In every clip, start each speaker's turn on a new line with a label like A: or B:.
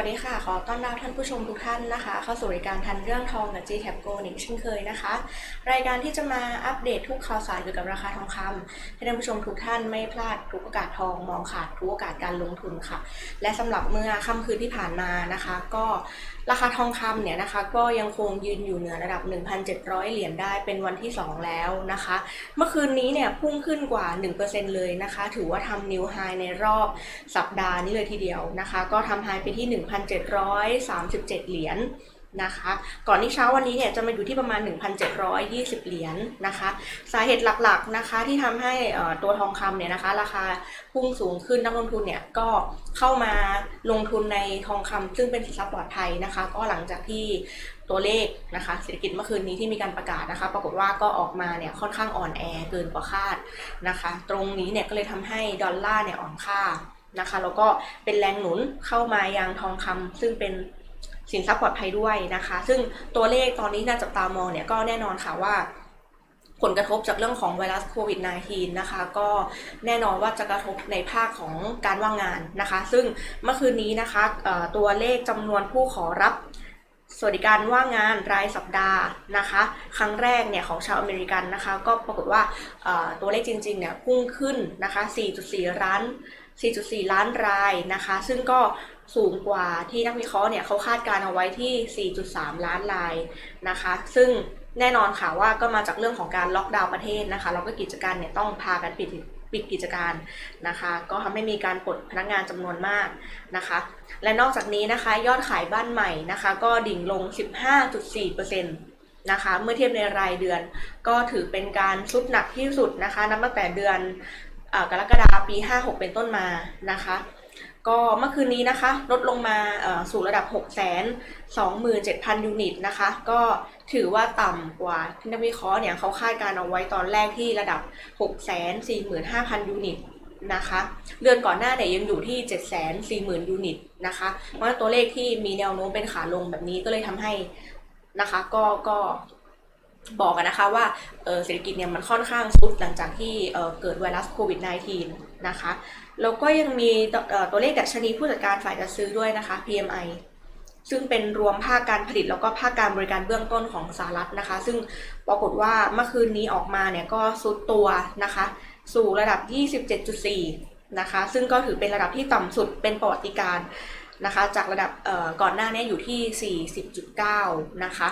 A: วัสดีค่ะ ขอต้อนรับท่านผู้ชมทุกท่านนะคะ เข้าสู่รายการทันเรื่องทองกับ g t a p Go อีกเช่นเคยนะคะ รายการที่จะมาอัปเดตทุกข่าวสารเกี่ยวกับราคาทองคำให้ท่านผู้ชมทุกท่านไม่พลาดทุกโอกาสทองมองขาดทุกโอกาสการลงทุนค่ะ และสำหรับเมื่อค่ำคืนที่ผ่านมานะคะ ก็ราคาทองคำเนี่ยนะคะ ก็ยังคงยืนอยู่เหนือระดับ 1,700 เหรียญได้เป็นวันที่ 2 แล้วนะคะ เมื่อคืนนี้เนี่ยพุ่งขึ้นกว่า 1%เลยนะคะ ถือว่าทำนิวไฮในรอบสัปดาห์นี้เลยทีเดียวนะคะ ก็ทำไฮไปที่1,737 เหรียญนะคะ ก่อนที่เช้าวันนี้เนี่ยจะมาอยู่ที่ประมาณ 1,720 เหรียญนะคะ สาเหตุหลักๆนะคะที่ทำให้ตัวทองคำเนี่ยนะคะ ราคาพุ่งสูงขึ้นนักลงทุนเนี่ยก็เข้ามาลงทุนในทองคำซึ่งเป็นสินทรัพย์ปลอดภัยนะคะ ก็หลังจากที่ตัวเลขนะคะเศรษฐกิจเมื่อคืนนี้ที่มีการประกาศนะคะ ปรากฏว่าก็ออกมาเนี่ยค่อนข้างอ่อนแอเกินกว่าคาดนะคะ ตรงนี้เนี่ยก็เลยทำให้ดอลลาร์เนี่ยอ่อนค่า นะคะแล้วก็เป็นแรงหนุนเข้ามายังทองคำซึ่งเป็นสินทรัพย์ปลอดภัยด้วยนะคะ ซึ่งตัวเลขตอนนี้น่าจับตามองเนี่ยก็แน่นอนค่ะว่า ผลกระทบจากเรื่องของไวรัสโควิด -19 นะคะ ก็แน่นอนว่าจะกระทบในภาคของการว่างงานนะคะ ซึ่งเมื่อคืนนี้นะคะตัวเลขจำนวนผู้ขอรับ สวัสดิการว่างงานรายสัปดาห์นะคะ ครั้งแรกเนี่ยของชาวอเมริกันนะคะ ก็ปรากฏว่าตัวเลขจริงๆเนี่ยพุ่งขึ้นนะคะ 4.4 ล้าน 4.4 ล้านรายนะคะ ซึ่งก็สูงกว่าที่นักวิเคราะห์เนี่ยเขาคาดการเอาไว้ที่ 4.3 ล้านรายนะคะ ซึ่งแน่นอนค่ะว่าก็มาจากเรื่องของการล็อกดาวน์ประเทศนะคะแล้วก็กิจการเนี่ยต้องพากันปิด ปิดกิจการนะคะ ก็ทำให้มีการปลดพนักงานจำนวนมากนะคะ และนอกจากนี้นะคะยอดขายบ้านใหม่นะคะ ก็ดิ่งลง 15.4%นะคะเมื่อเทียบในรายเดือน ก็ถือเป็นการซุดหนักที่สุดนะคะนับตั้งแต่เดือนอกรกฎาคมปี 56 เป็นต้นมานะคะ ก็เมื่อคืนนี้นะคะ ลดลงมาสู่ระดับ 6 2 7 0 0 0 ยูนิตนะคะ ก็ถือว่าต่ำกว่าที่นักวิเคราะห์เนี่ยเขาคาดการเอาไว้ตอนแรกที่ระดับ 6 4 5 0 0 0 ยูนิตนะคะเดือนก่อนหน้าเนี่ยยังอยู่ที่ 7 4 0 0 0 0 ยูนิตนะคะเพราะฉะนั้นตัวเลขที่มีแนวโน้มเป็นขาลงแบบนี้ก็เลยทำให้นะคะ ก็ก็ บอกกันนะคะว่าเศรษฐกิจเนี่ยมันค่อนข้างซุดหลังจากที่เเกิดไวรัสโควิด -19 นะคะแล้วก็ยังมีตัวเอ่อตัวเลขดัชนีผู้จัดการฝ่ายจัดซื้อด้วยนะคะ PMI ซึ่งเป็นรวมภาคการผลิตแล้วก็ภาคการบริการเบื้องต้นของสหรัฐนะคะ ซึ่งปรากฏว่าเมื่อคืนนี้ออกมาเนี่ยก็ซุดตัวนะคะ สู่ระดับ 27.4 นะคะ ซึ่งก็ถือเป็นระดับที่ต่ำสุดเป็นประวัติการ นะคะจากระดับก่อนหน้านี้อยู่ที่ 40.9 นะคะ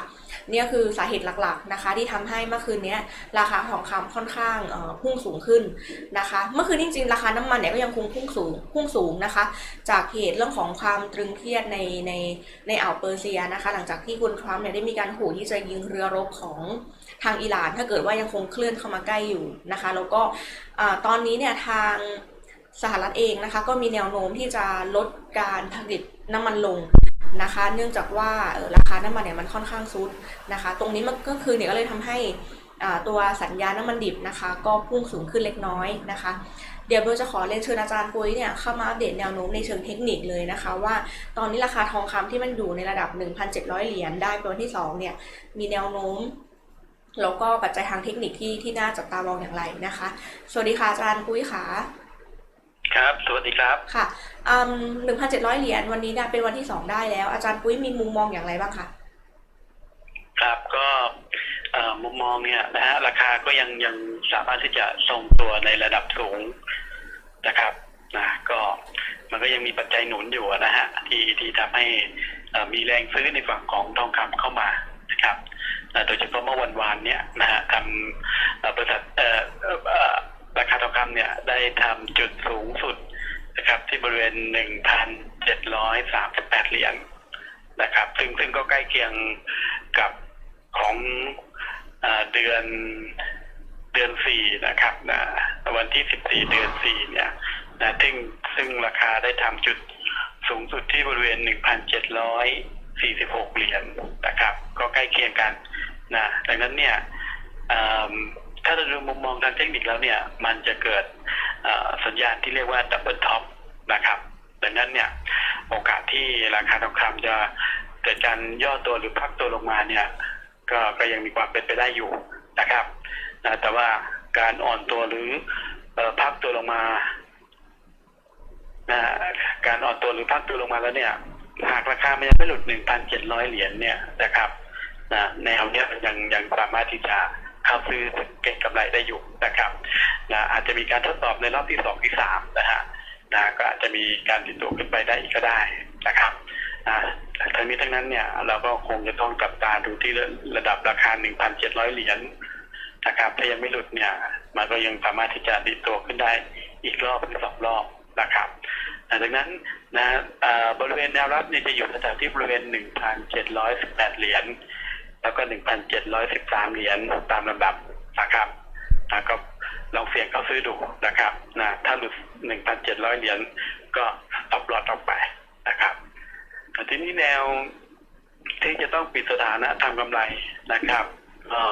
A: เนี่ยคือสาเหตุหลักๆนะคะที่ทำให้เมื่อคืนนี้ราคาทองคำค่อนข้างพุ่งสูงขึ้นนะคะ เมื่อคืนจริงๆ ราคาน้ำมันเนี่ยก็ยังคงพุ่งสูงพุ่งสูงนะคะ จากเหตุเรื่องของความตรึงเครียดในในในอ่าวเปอร์เซียนะคะ หลังจากที่คุณทรัมป์เนี่ยได้มีการขู่ที่จะยิงเรือรบของทางอิหร่าน ถ้าเกิดว่ายังคงเคลื่อนเข้ามาใกล้อยู่นะคะ แล้วก็ตอนนี้เนี่ยทาง สหรัฐเองนะคะก็มีแนวโน้มที่จะลดการผลิตน้ำมันลงนะคะ เนื่องจากว่าราคาน้ำมันเนี่ยมันค่อนข้างซุดนะคะ ตรงนี้มันก็คือเนี่ยก็เลยทำให้ตัวสัญญาน้ำมันดิบนะคะ ก็พุ่งสูงขึ้นเล็กน้อยนะคะ เดี๋ยวเราจะขอเรียนเชิญอาจารย์ปุ้ยเนี่ยเข้ามาอัปเดตแนวโน้มในเชิงเทคนิคเลยนะคะ ว่าตอนนี้ราคาทองคำที่มันอยู่ในระดับ 1,700 เหรียญได้เป็นวันที่สองเนี่ยมีแนวโน้มแล้วก็ปัจจัยทางเทคนิคที่ที่น่าจับตามองอย่างไรนะคะ สวัสดีค่ะอาจารย์ปุ้ยค่ะ
B: ครับ สวัสดีครับ
A: ค่ะหนึ่งพันเจ็ดร้อยเหรียญวันนี้เนี่ยเป็นวันที่สองได้แล้ว อาจารย์ปุ้ยมีมุมมองอย่างไรบ้างคะ
B: ครับก็เอ่อมุมมองเนี่ยนะฮะราคาก็ยังยังสามารถที่จะทรงตัวในระดับสูงนะครับนะก็มันก็ยังมีปัจจัยหนุนอยู่นะฮะที่ที่ทำให้เอ่อมีแรงซื้อในฝั่งของทองคำเข้ามานะครับนะโดยเฉพาะเมื่อวันวานเนี่ยนะฮะทำเอ่อบริษัทำเนี่ยได้ทำจุดสูงสุดนะครับ ที่บริเวณหนึ่งพันเหรียญนะครับ ซึ่งซึ่งก็ใกล้เคียงกับของเอเดือนเดือนสี่นะครับนะวันที่สิบสี่เดือนสี่เนี่ยนะซึ่งซึ่งราคาได้ทำจุดสูงสุดที่บริเวณหนึ่งพันเจ็ดร้อยสี่สิบหกเหรียญนะครับ ก็ใกล้เคียงกันนะดังนั้นเนี่ย ถ้าเราดูมุมมองทางเทคนิคแล้วเนี่ย มันจะเกิดสัญญาณที่เรียกว่าดับเบิลท็อปนะครับดังนั้นเนี่ยโอกาสที่ราคาทองคำจะเกิดการย่อตัวหรือพักตัวลงมาเนี่ยก็ก็ยังมีความเป็นไปได้อยู่นะครับนะแต่ว่าการอ่อนตัวหรือพักตัวลงมานะการอ่อนตัวหรือพักตัวลงมาแล้วเนี่ย หากราคามันยังไม่หลุด1,700เหรียญเนี่ยนะครับนะแนวเนี้ยมันยังยังสามารถที่จะ ข้าซื้อเก็งกำไรได้อยู่นะครับนะอาจจะมีการทดสอบในรอบที่สองที่สามนะฮะนะก็อาจจะมีการติดตัวขึ้นไปได้อีกก็ได้นะครับนะทั้งนี้ทั้งนั้นเนี่ยเราก็คงจะต้องจับตาดูที่ระดับราคา 1,700 เหรียญนะครับถ้ายังไม่หลุดเนี่ยมันก็ยังสามารถที่จะติดตัวขึ้นได้อีกรอบหรือสองรอบนะครับอ่าดังนั้นนะบริเวณแนวรับเนี่ยจะอยู่แถวที่บริเวณ 1,718 เหรียญ แล้วก็1,713เหรียญตามลำดับนะครับนะก็ลองเสี่ยงเข้าซื้อดูนะครับนะถ้าหลุด1,700เหรียญก็ตับลอดออกไปนะครับทีนี้แนวที่จะต้องปิดสถานะทำกำไรนะครับก็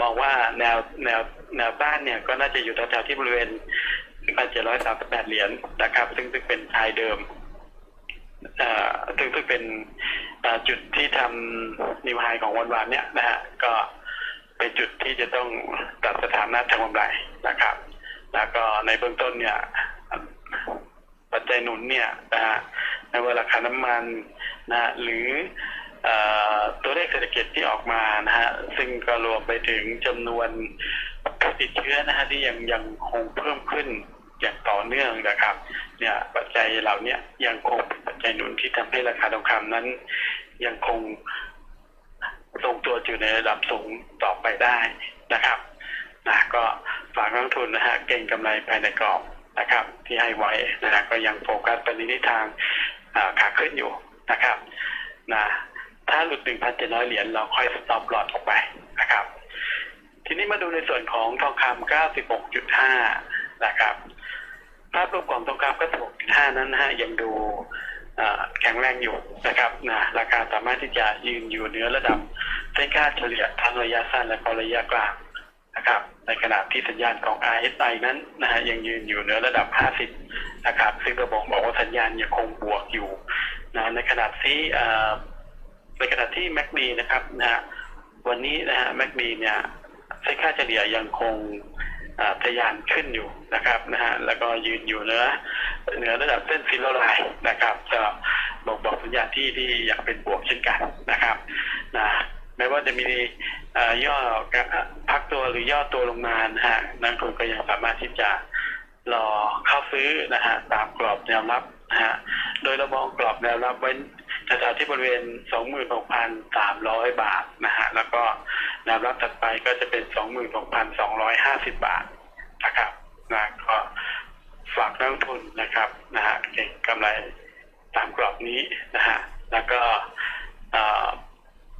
B: มองว่าแนวแนวแนวต้านเนี่ยก็น่าจะอยู่แถวๆที่บริเวณ1,738 เหรียญนะครับ ซึ่งซึ่งเป็นไฮเดิม เอ่อซึ่งซึ่งเป็น จุดที่ทำนิวไฮของวันวานเนี้ยนะฮะก็เป็นจุดที่จะต้องตัดสถานะทางกำไรนะครับ แล้วก็ในเบื้องต้นเนี่ยปัจจัยหนุนเนี่ยนะฮะในเวลาราคาน้ำมันนะหรือเอ่อตัวเลขเศรษฐกิจที่ออกมานะฮะซึ่งก็รวมไปถึงจำนวนผู้ติดเชื้อนะฮะที่ยังยังคงเพิ่มขึ้น อย่างต่อเนื่องนะครับ เนี่ยปัจจัยเหล่านี้ยังคงเป็นปัจจัยหนุนที่ทำให้ราคาทองคำนั้น ยังคงทรงตัวอยู่ในระดับสูงต่อไปได้นะครับนะก็ฝากนักทุนนะฮะเก่งกำไรภายในกรอบนะครับ ที่ให้ไว้นะก็ยังโฟกัสไปในทิศทางขาขึ้นอยู่นะครับนะถ้าหลุด 1,700 เหรียญเราค่อยสต็อปหลอดออกไปนะครับ ทีนี้มาดูในส่วนของทองคำ96.5 นะครับภาพรวมของทองคำก็ถูกท่านั้นนะฮะยังดูแข็งแรงอยู่นะครับนะราคาสามารถที่จะยืนอยู่เหนือระดับเส้นค่าเฉลี่ยทั้งระยะสั้นและก็ระยะกลางนะครับ ในขณะที่สัญญาณของ RSI นั้นนะฮะยังยืนอยู่เหนือระดับ 50 นะครับ ซึ่งก็บอกบอกว่าสัญญาณยังคงบวกอยู่นะในขณะที่ในขณะที่ MACD นะครับนะฮะวันนี้นะฮะ MACD เนี่ยเส้นค่าเฉลี่ยยังคง ทะยานขึ้นอยู่นะครับนะฮะแล้วก็ยืนอยู่เหนือเหนือระดับเส้นซิลโลไลน์นะครับจะบอกบอกสัญญาณที่ที่อยากเป็นบวกเช่นกันนะครับนะไม่ว่าจะมีเอ่อย่อพักตัวหรือย่อตัวลงมานะฮะนักลงทุนก็ยังสามารถที่จะรอเข้าซื้อนะฮะตามกรอบแนวรับนะฮะโดยเรามองกรอบแนวรับไว้แถวๆที่บริเวณ 26,300 บาทนะฮะแล้วก็ นวรับถัดไปก็จะเป็น26,250บาทนะครับนะก็ฝากนักทุนนะครับนะฮะเก็งกำไรตามกรอบนี้นะฮะแล้วก็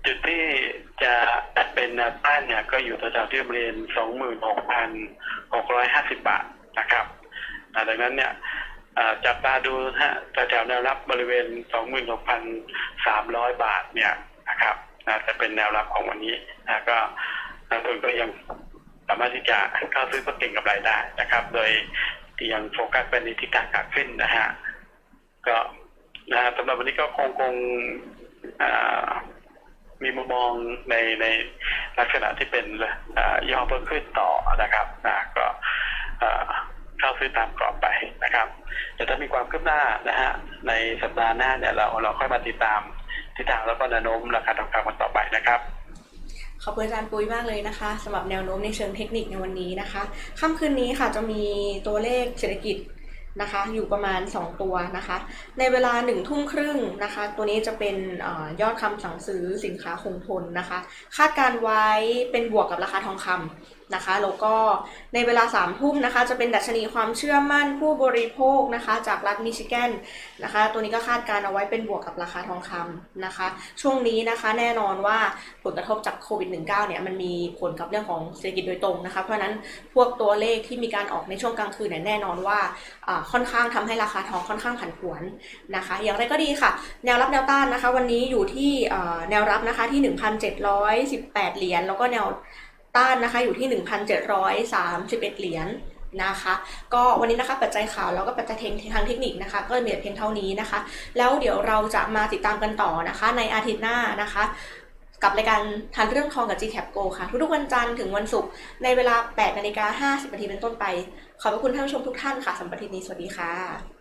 B: จุดที่จะเป็นแนวต้านเนี่ยก็อยู่แถวๆที่บริเวณ26,650 บาทนะครับดังนั้นเนี่ยจับตาดูฮะแถวแนวรับบริเวณ 26,300 บาทเนี่ยนะครับ นะจะเป็นแนวรับของวันนี้นะก็นักลงทุนก็ยังสามารถที่จะเข้าซื้อเพื่อเก็งกำไรได้นะครับ โดยยังโฟกัสไปในทิศทางขาขึ้นนะฮะก็นะฮะสำหรับวันนี้ก็คงคงมีมุมมองในในลักษณะที่เป็นย่อเพิ่มขึ้นต่อนะครับนะก็เข้าซื้อตามกรอบไปนะครับแต่ถ้ามีความคืบหน้านะฮะในสัปดาห์หน้าเนี่ยเราเราค่อยมาติดตาม ทิศทางแล้วก็แนวโน้มราคาทองคำกันต่อไปนะครับ
A: ขอบคุณอาจารย์ปุ้ยมากเลยนะคะสำหรับแนวโน้มในเชิงเทคนิคในวันนี้นะคะค่ำคืนนี้ค่ะจะมีตัวเลขเศรษฐกิจนะคะ อยู่ประมาณ 2 ตัวนะคะ ในเวลา1ทุ่มครึ่งนะคะ ตัวนี้จะเป็นอยอดคำสั่งซื้อสินค้าคงทนนะคะ คาดการไว้เป็นบวกกับราคาทองคำนะคะแล้วก็ในเวลา3ทุ่มนะคะ จะเป็นดัชนีความเชื่อมั่นผู้บริโภคนะคะ จากรัฐมิชิแกนนะคะ ตัวนี้ก็คาดการเอาไว้เป็นบวกกับราคาทองคำนะคะ ช่วงนี้นะคะแน่นอนว่าผลกระทบจากโควิด -19 เนี่ยมันมีผลกับเรื่องของเศรษฐกิจโดยตรงนะคะ เพราะนั้นพวกตัวเลขที่มีการออกในช่วงกลางคืนเนี่ยแน่นอนว่าค่อนข้างทำให้ราคาทองค่อนข้างผันผวนนะคะ อย่างไรก็ดีค่ะ แนวรับแนวต้านนะคะ วันนี้อยู่ที่แนวรับนะคะที่ 1,718 เหรียญแล้วก็แนว ต้านนะคะอยู่ที่ 1,731 เหรียญนะคะ ก็วันนี้นะคะปัจจัยข่าวแล้วก็ปัจจัยเทางเทคนิคนะคะ ก็มีเพียงเท่านี้นะคะ แล้วเดี๋ยวเราจะมาติดตามกันต่อนะคะ ในอาทิตย์หน้านะคะ กับรายการทันเรื่องทองกับ GCAP Go ค่ะ ทุกๆวันจันทร์ถึงวันศุกร์ในเวลา8นาฬิกา50นาทีเป็นต้นไป ขอบพระคุณท่านผู้ชมทุกท่านค่ะสำหรับทิตย์นี้สวัสดีค่ะ